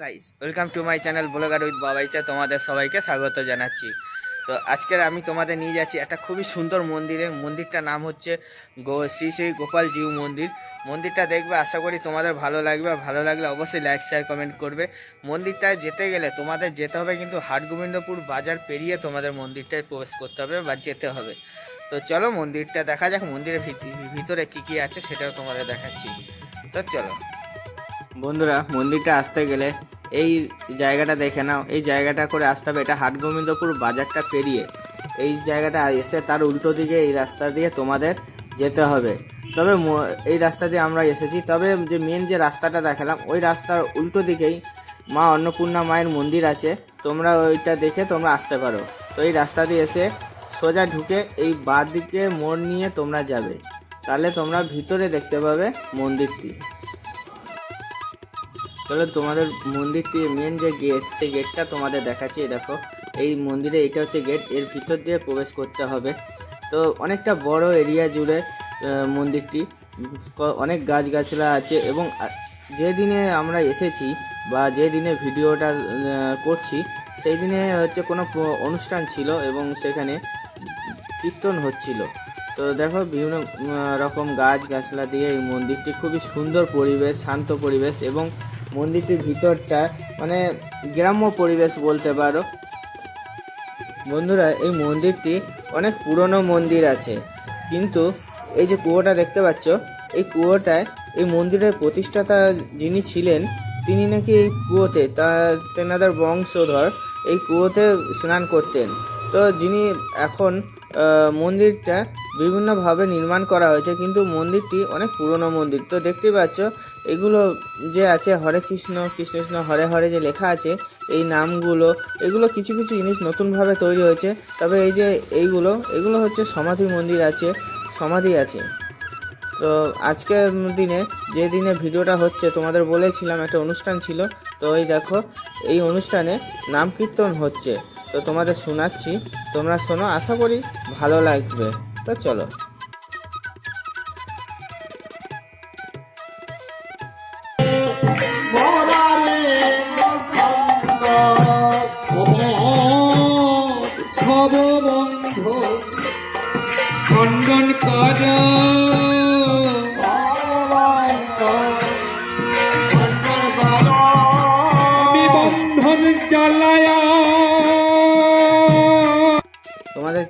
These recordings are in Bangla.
Guys welcome to my channel blogger with বাবাইচা তোমাদের সবাইকে স্বাগত জানাচ্ছি। তো আজকের আমি তোমাদের নিয়ে যাচ্ছি একটা খুবই সুন্দর মন্দিরে। মন্দিরটার নাম হচ্ছে গো, শ্রী শ্রী গোপাল জিউ মন্দির। মন্দিরটা দেখবে, আশা করি তোমাদের ভালো লাগবে। ভালো লাগলে অবশ্যই লাইক শেয়ার কমেন্ট করবে। মন্দিরটায় যেতে গেলে তোমাদের যেতে হবে কিন্তু হাটগোবিন্দপুর বাজার পেরিয়ে তোমাদের মন্দিরটায় প্রবেশ করতে হবে বা যেতে হবে। তো চলো মন্দিরটা দেখা যাক, মন্দিরের ভিত- ভিতরে কী কী আছে সেটাও তোমাদের দেখাচ্ছি। তো চলো। বন্ধুরা, মন্দিরটা আসতে গেলে এই জায়গাটা দেখে নাও। এই জায়গাটা করে আসতে হবে। এটা হাটগোবিন্দপুর বাজারটা পেরিয়ে। এই জায়গাটা এসে তার উল্টো দিকে এই রাস্তা দিয়ে তোমাদের যেতে হবে। তবে এই রাস্তা দিয়ে আমরা এসেছি। তবে যে মেন যে রাস্তাটা দেখালাম, ওই রাস্তার উল্টো দিকেই মা অন্নপূর্ণা মায়ের মন্দির আছে। তোমরা ওইটা দেখে তোমরা আসতে পারো। তো এই রাস্তা দিয়ে এসে সোজা ঢুকে এই বাঁ দিকে মোড় নিয়ে তোমরা যাবে। তাহলে তোমরা ভিতরে দেখতে পাবে মন্দিরটি। চলো তোমাদের মন্দিরটি মেন যে গেট সেই গেটটা তোমাদের দেখাচ্ছি দেখো। এই মন্দিরে এটা হচ্ছে গেটের ভিতর দিয়ে প্রবেশ করতে হবে। তো অনেকটা বড় এরিয়া জুড়ে মন্দিরটি। অনেক গাছগাছলা আছে এবং যে দিনে আমরা এসেছি বা যে দিনে ভিডিওটা করছি, সেই দিনে হচ্ছে কোনো অনুষ্ঠান ছিল এবং সেখানে কীর্তন হচ্ছিল। তো দেখো বিভিন্ন রকম গাছ গাছলা দিয়ে এই মন্দিরটি খুবই সুন্দর পরিবেশ, শান্ত পরিবেশ এবং মন্দিরটির ভিতরটা মানে গ্রাম্য পরিবেশ বলতে পারো। বন্ধুরা, এই মন্দিরটি অনেক পুরনো মন্দির আছে। কিন্তু এই যে কুয়োটা দেখতে পাচ্ছ, এই কুয়োটায় এই মন্দিরের প্রতিষ্ঠাতা যিনি ছিলেন, তিনি নাকি এই কুয়োতে তেনাদের বংশধর, এই কুয়োতে স্নান করতেন। তো যিনি এখন মন্দিরটা বিভিন্নভাবে নির্মাণ করা হয়েছে, কিন্তু মন্দিরটি অনেক পুরনো মন্দির। তো দেখতে পাচ্ছ, এগুলো যে আছে হরে কৃষ্ণ কৃষ্ণ কৃষ্ণ, হরে হরে যে লেখা আছে, এই নামগুলো, এগুলো কিছু কিছু জিনিস নতুনভাবে তৈরি হয়েছে। তবে এই যে এইগুলো, এগুলো হচ্ছে সমাধি মন্দির আছে, সমাধি আছে। তো আজকের দিনে, যে দিনে ভিডিওটা হচ্ছে, তোমাদের বলেছিলাম একটা অনুষ্ঠান ছিল। তো এই দেখো, এই অনুষ্ঠানে নাম কীর্তন হচ্ছে। তো তোমাদের শোনাচ্ছি। তোমরা শোনো আশা করি ভালো লাগবে। তো চলো।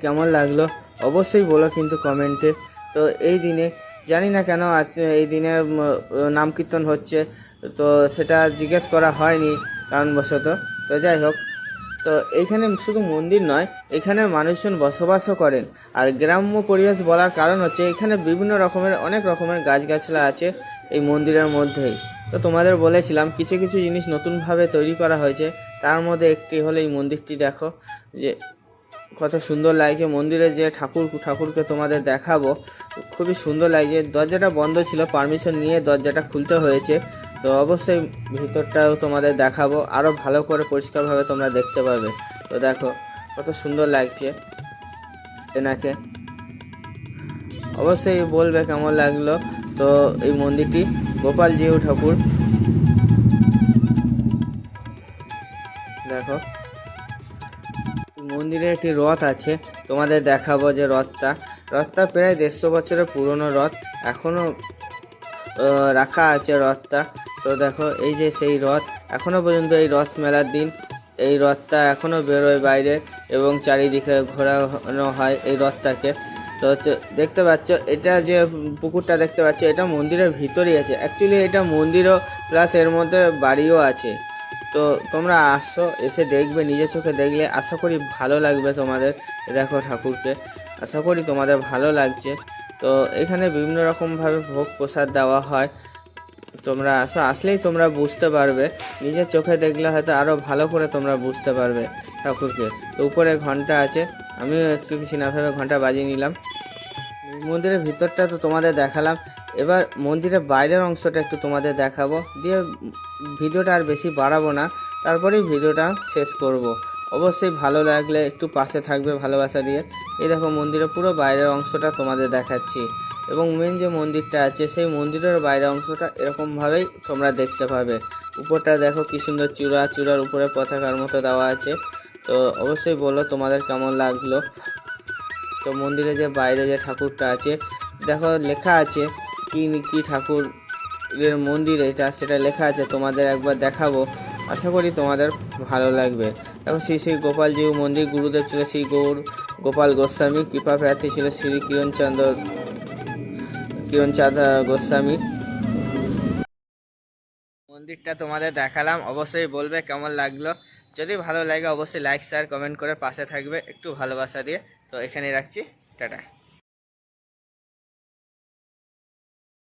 কেমন লাগল অবশ্যই বলো কিন্তু কমেন্টে তো এই দিনে, জানি না কেন আজ এই দিনে নাম কীর্তন হচ্ছে, তো সেটা জিজ্ঞেস করা হয়নি কারণবশত। তো যাই হোক, তো এইখানে শুধু মন্দির নয়, এখানে মানুষজন বসবাসও করেন। আর গ্রাম্য পরিবেশ বলার কারণ হচ্ছে, এখানে বিভিন্ন রকমের, অনেক রকমের গাছগাছলা আছে এই মন্দিরের মধ্যেই। তো তোমাদের বলেছিলাম, কিছু কিছু জিনিস নতুনভাবে তৈরি করা হয়েছে, তার মধ্যে একটি হলো এই মন্দিরটি দেখো, যে কত সুন্দর লাগছে মন্দিরে যে ঠাকুর, ঠাকুরকে তোমাদের দেখাবো। খুবই সুন্দর লাগছে। দরজাটা বন্ধ ছিল পারমিশন নিয়ে দরজাটা খুলতে হয়েছে। তো অবশ্যই ভিতরটাও তোমাদের দেখাবো। আরও ভালো করে পরিষ্কারভাবে তোমরা দেখতে পাবে তো দেখো, কত সুন্দর লাগছে এনাকে। অবশ্যই বলবে কেমন লাগল তো এই মন্দিরটি। গোপাল জিউ ঠাকুর। দেখো। মন্দিরে একটি রথ আছে। তোমাদের দেখাবো যে রথটা। রথটা প্রায় দেড়শো বছরের পুরনো রথ। এখনও রাখা আছে রথটা। তো দেখো, এই যে সেই রথ। এখনও পর্যন্ত এই রথ মেলার দিন। এই রথটা এখনও বেরোয় বাইরে এবং চারিদিকে ঘোরানো হয় এই রথটাকে। তো হচ্ছে, দেখতে পাচ্ছ, এটা যে পুকুরটা দেখতে পাচ্ছ, এটা মন্দিরের ভিতরেই আছে। অ্যাকচুয়ালি এটা মন্দিরও প্লাস এর মধ্যে বাড়িও আছে। তো তোমরা আসো, এসে দেখবে, নিজের চোখে দেখলে আশা করি ভালো লাগবে তোমাদের। দেখো ঠাকুরকে, আশা করি তোমাদের ভালো লাগছে। তো এখানে বিভিন্ন রকমভাবে ভোগ প্রসাদ দেওয়া হয়। তোমরা আসো, আসলেই তোমরা বুঝতে পারবে। নিজের চোখে দেখলে হয়তো আরও ভালো করে তোমরা বুঝতে পারবে ঠাকুরকে। তো উপরে ঘণ্টা আছে, আমিও একটু কিছু না ভেবে ঘণ্টা বাজিয়ে নিলাম। মন্দিরের ভিতরটা তো তোমাদের দেখালাম। এবার মন্দিরের বাইরের অংশটা একটু তোমাদের দেখাবো। দিয়ে ভিডিওটা আর বেশি বাড়াবো না, তারপরেই ভিডিওটা শেষ করব। অবশ্যই ভালো লাগলে একটু পাশে থাকবে ভালোবাসা দিয়ে। এই দেখো মন্দিরের পুরো বাইরের অংশটা তোমাদের দেখাচ্ছি। এবং মেন যে মন্দিরটা আছে, সেই মন্দিরের বাইরের অংশটা এরকমভাবেই তোমরা দেখতে পাবে। উপরটা দেখো কি সুন্দর চূড়া, চূড়ার উপরে পতাকার মতো দেওয়া আছে। তো অবশ্যই বলো তোমাদের কেমন লাগল। তো মন্দিরে যে বাইরে যে ঠাকুরটা আছে, দেখো লেখা আছে কি কি ঠাকুরের মন্দির এটা সেটা লেখা আছে, তোমাদের একবার দেখাবো। আশা করি তোমাদের ভালো লাগবে। দেখো শ্রী শ্রী গোপালজিউ মন্দির, গুরুদেব ছিল শ্রী গৌর গোপাল গোস্বামী, কৃপা প্রার্থী ছিল শ্রী কিরণচন্দ্র, কিরণচাঁদ গোস্বামী। মন্দিরটা তোমাদের দেখালাম, অবশ্যই বলবে কেমন লাগল। যদি ভালো লাগে, অবশ্যই লাইক শেয়ার কমেন্ট করে পাশে থাকবে, একটু ভালোবাসা দিয়ে। তো এখানে রাখছি, টাটা।